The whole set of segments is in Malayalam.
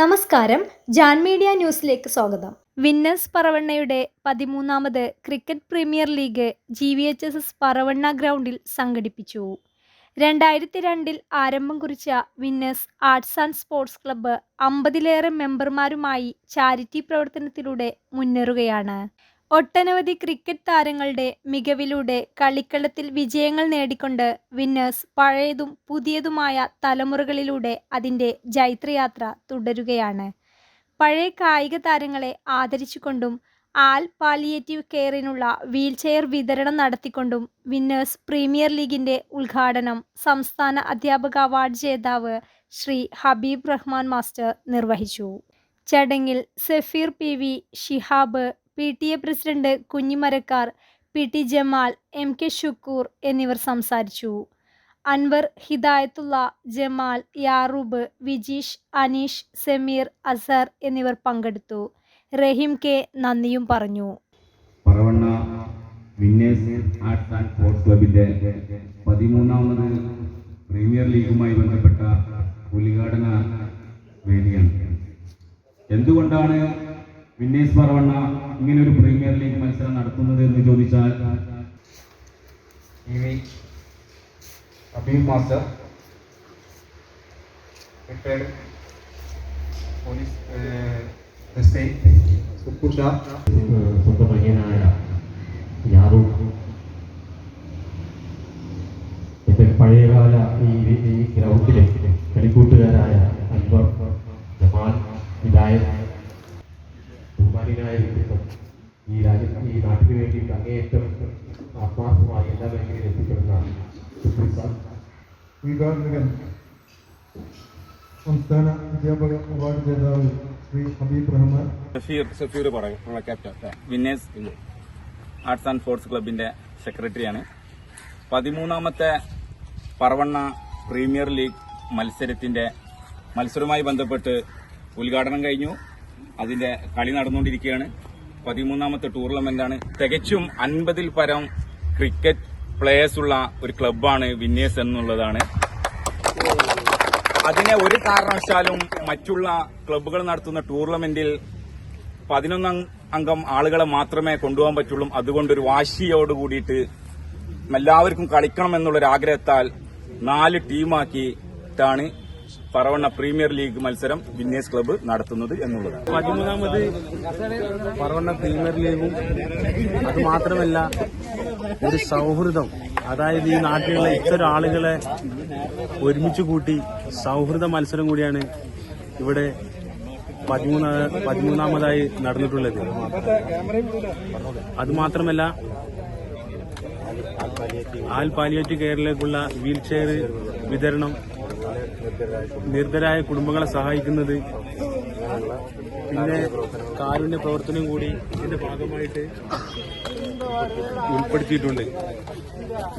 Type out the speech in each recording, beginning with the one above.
നമസ്കാരം. ജാൻ മീഡിയ ന്യൂസിലേക്ക് സ്വാഗതം. വിന്നേഴ്സ് പറവണ്ണയുടെ പതിമൂന്നാമത് cricket premier league G V H S S Paravanna ഗ്രൗണ്ടിൽ സംഘടിപ്പിച്ചു. രണ്ടായിരത്തി രണ്ടിൽ ആരംഭം കുറിച്ച winners arts and sports club അമ്പതിലേറെ മെമ്പർമാരുമായി ചാരിറ്റി പ്രവർത്തനത്തിലൂടെ മുന്നേറുകയാണ്. ഒട്ടനവധി ക്രിക്കറ്റ് താരങ്ങളുടെ മികവിലൂടെ കളിക്കളത്തിൽ വിജയങ്ങൾ നേടിക്കൊണ്ട് വിന്നേഴ്സ് പഴയതും പുതിയതുമായ തലമുറകളിലൂടെ അതിന്റെ ജൈത്രയാത്ര തുടരുകയാണ്. പഴയ കായിക താരങ്ങളെ ആദരിച്ചുകൊണ്ടും ആൽ പാലിയേറ്റീവ് കെയറിനുള്ള വീൽചെയർ വിതരണം നടത്തിക്കൊണ്ടും വിന്നേഴ്സ് പ്രീമിയർ ലീഗിന്റെ ഉദ്ഘാടനം സംസ്ഥാന അധ്യാപക അവാർഡ് ജേതാവ് ശ്രീ ഹബീബ് റഹ്മാൻ മാസ്റ്റർ നിർവഹിച്ചു. ചടങ്ങിൽ Safeer P V Shihab P T A president Kunhimarakkar P T Jamal M K Shukkur എന്നിവർ സംസാരിച്ചു. അൻവർ ഹിദായത്തുള്ള ജമാൽ യാറൂബ് വിജീഷ് അനീഷ് സമീർ അസർ എന്നിവർ പങ്കെടുത്തു. റഹീം കെ നന്ദിയും പറഞ്ഞു. Paravanna winners arts and sports ക്ലബിന്റെ പതിമൂന്നാമത് പ്രീമിയർ ലീഗുമായി ബന്ധപ്പെട്ട ഉദ്ഘാടന വേദിയാണ്. എന്തുകൊണ്ടാണ് വിന്നേഴ്സ് പറവണ്ണ ഇങ്ങനെ ഒരു പ്രീമിയർ ലീഗ് മത്സരം നടത്തുന്നത് എന്ന് ചോദിച്ചാൽ? Abeem master. Retired police S I. Sukkur Sha സ്വന്തം പയ്യനായ യാറു. എന്റെ പഴയകാല ഈ ഈ ഗ്രൗണ്ടിലെ കളിക്കൂട്ടുകാരായ അൻവർ ജമാൽ ഹിദായത് ബഹുമാനായ ഈ രാജ്യത്ത് ഈ നാട്ടിന് വേണ്ടിയിട്ട് അങ്ങേയറ്റം ആത്മാർത്ഥമായി എല്ലാ മേഖലയിലും എത്തിപ്പെടുന്ന സുപ്രീം സാർ. ഉദ്ഘാടകൻ സംസ്ഥാന അധ്യാപക അവാർഡ് ജേതാവ് ശ്രീ ഹബീബ് റഹ്മാൻ. സഫീർ സഫീർ പറയും നമ്മുടെ captain winners arts and sports ക്ലബിന്റെ സെക്രട്ടറിയാണ് പതിമൂന്നാമത്തെ പറവണ്ണ പ്രീമിയർ ലീഗ് മത്സരത്തിന്റെ മത്സരവുമായി ബന്ധപ്പെട്ട് ഉദ്ഘാടനം കഴിഞ്ഞു. അതിന്റെ കളി നടന്നുകൊണ്ടിരിക്കുകയാണ്. പതിമൂന്നാമത്തെ ടൂർണമെന്റാണ് തികച്ചും അൻപതിൽ പരം ക്രിക്കറ്റ് പ്ലേയേഴ്സ് ഉള്ള ഒരു ക്ലബാണ് വിന്നേഴ്സ് എന്നുള്ളതാണ്. അതിനെ ഒരു കാരണവശാലും മറ്റുള്ള ക്ലബ്ബുകൾ നടത്തുന്ന ടൂർണമെന്റിൽ പതിനൊന്നാം അംഗം ആളുകളെ മാത്രമേ കൊണ്ടുപോകാൻ പറ്റുള്ളൂ. അതുകൊണ്ടൊരു വാശിയോട് കൂടിയിട്ട് എല്ലാവർക്കും കളിക്കണം എന്നുള്ളൊരു ആഗ്രഹത്താൽ നാല് ടീമാക്കിയിട്ടാണ് പറവണ്ണ പ്രീമിയർ ലീഗ് മത്സരം വിന്നേഴ്സ് ക്ലബ്ബ് നടത്തുന്നത് എന്നുള്ളത് പതിമൂന്നാമത് പറവണ്ണ പ്രീമിയർ ലീഗും അത് മാത്രമല്ല ഒരു സൗഹൃദം. അതായത് ഈ നാട്ടിലുള്ള ഇത്തരം ആളുകളെ ഒരുമിച്ച് കൂട്ടി സൗഹൃദ മത്സരം കൂടിയാണ് ഇവിടെ പതിമൂന്നാ പതിമൂന്നാമതായി നടന്നിട്ടുള്ളത്. അത് മാത്രമല്ല ആൽ പാലിയേറ്റ് കെയറിലേക്കുള്ള വീൽ ചെയർ വിതരണം നിർദ്ധരായ കുടുംബങ്ങളെ സഹായിക്കുന്നത് പിന്നെ കാരുണ്യ പ്രവർത്തനം കൂടി ഇതിന്റെ ഭാഗമായിട്ട് ഉൾപ്പെടുത്തിയിട്ടുണ്ട്.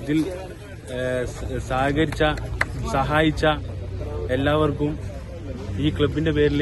ഇതിൽ സഹകരിച്ച സഹായിച്ച എല്ലാവർക്കും ഈ ക്ലബിന്റെ പേരിൽ